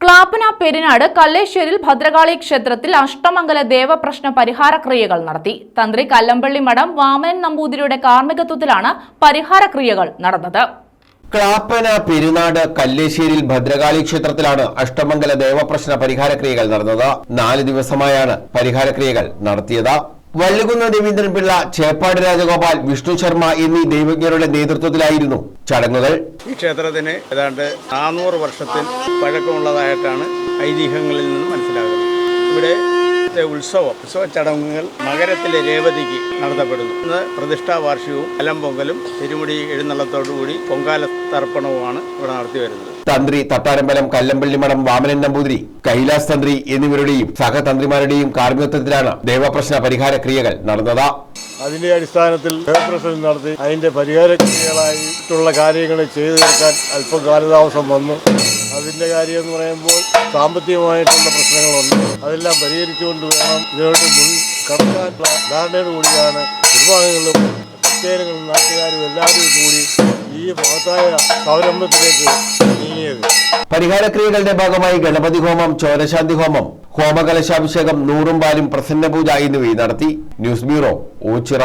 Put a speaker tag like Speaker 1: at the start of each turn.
Speaker 1: ക്ലാപ്പന പെരിനാട് കല്ലേശ്വരിൽ ഭദ്രകാളി ക്ഷേത്രത്തിൽ അഷ്ടമംഗല ദേവപ്രശ്ന പരിഹാര ക്രിയകൾ നടത്തി. തന്ത്രി കല്ലമ്പള്ളി മഠം വാമനൻ നമ്പൂതിരിയുടെ കാർമ്മികത്വത്തിലാണ് പരിഹാര ക്രിയകൾ നടന്നത്.
Speaker 2: ക്ലാപ്പന പെരുനാട് കല്ലേശ്ശേരിയിൽ ഭദ്രകാളി ക്ഷേത്രത്തിലാണ് അഷ്ടമംഗല ദേവപ്രശ്ന പരിഹാര ക്രിയകൾ നടന്നത്. നാല് ദിവസമായാണ് പരിഹാര ക്രിയകൾ നടത്തിയത്. വള്ളികുന്ന് രവീന്ദ്രൻപിള്ള ചേപ്പാട് രാജഗോപാൽ വിഷ്ണു ശർമ്മ എന്നീ ദൈവജ്ഞരുടെ നേതൃത്വത്തിലായിരുന്നു ചടങ്ങുകൾ.
Speaker 3: ഈ ക്ഷേത്രത്തിന് ഏതാണ്ട് നാനൂറ് വർഷത്തിൽ പഴക്കമുള്ളതായിട്ടാണ് ഐതിഹ്യങ്ങളിൽ നിന്ന് മനസ്സിലാകുന്നത്. ഇവിടെ ഉത്സവം ഉത്സവ ചടങ്ങുകൾ നഗരത്തിലെ രേവതിക്ക് നടത്തപ്പെടുന്നു. ഇന്ന് പ്രതിഷ്ഠാ വാർഷികവും അലം പൊങ്കലും തിരുമുടി എഴുന്നള്ളത്തോടുകൂടി പൊങ്കാല തർപ്പണവുമാണ് ഇവിടെ നടത്തി വരുന്നത്.
Speaker 2: തന്ത്രി തട്ടാരമ്പലം കല്ലമ്പള്ളി മഠം വാമനൻ നമ്പൂതിരി കൈലാസ് തന്ത്രി എന്നിവരുടെയും സഹതന്ത്രിമാരുടെയും കാർമ്മികത്വത്തിലാണ് ദേവപ്രശ്ന പരിഹാര ക്രിയകൾ നടന്നത്.
Speaker 4: അതിന്റെ അടിസ്ഥാനത്തിൽ നടത്തി അതിന്റെ പരിഹാരങ്ങളായിട്ടുള്ള കാര്യങ്ങൾ ചെയ്തു തീർക്കാൻ അല്പം കാലതാമസം വന്നു. അതിന്റെ കാര്യം എന്ന് പറയുമ്പോൾ സാമ്പത്തികമായിട്ടുള്ള പ്രശ്നങ്ങളുണ്ട്. അതെല്ലാം പരിഹരിച്ചുകൊണ്ട് വേണം ഇതിനോട് മുൻ കടക്കാനുള്ള ധാരണയോട് കൂടിയാണ് കുടുംബാംഗങ്ങളും പ്രത്യേകങ്ങളും നാട്ടുകാരും എല്ലാവരും കൂടി ഈ മഹത്തായ സംരംഭത്തിലേക്ക് നീങ്ങിയത്
Speaker 2: പരിഹാരക്രിയകളുടെ ഭാഗമായി ഗണപതി ഹോമം ചോരശാന്തി ഹോമം ഹോമകലശാഭിഷേകം നൂറും പാലും പ്രസന്ന പൂജ എന്നിവയും നടത്തി. News bureau Oachira.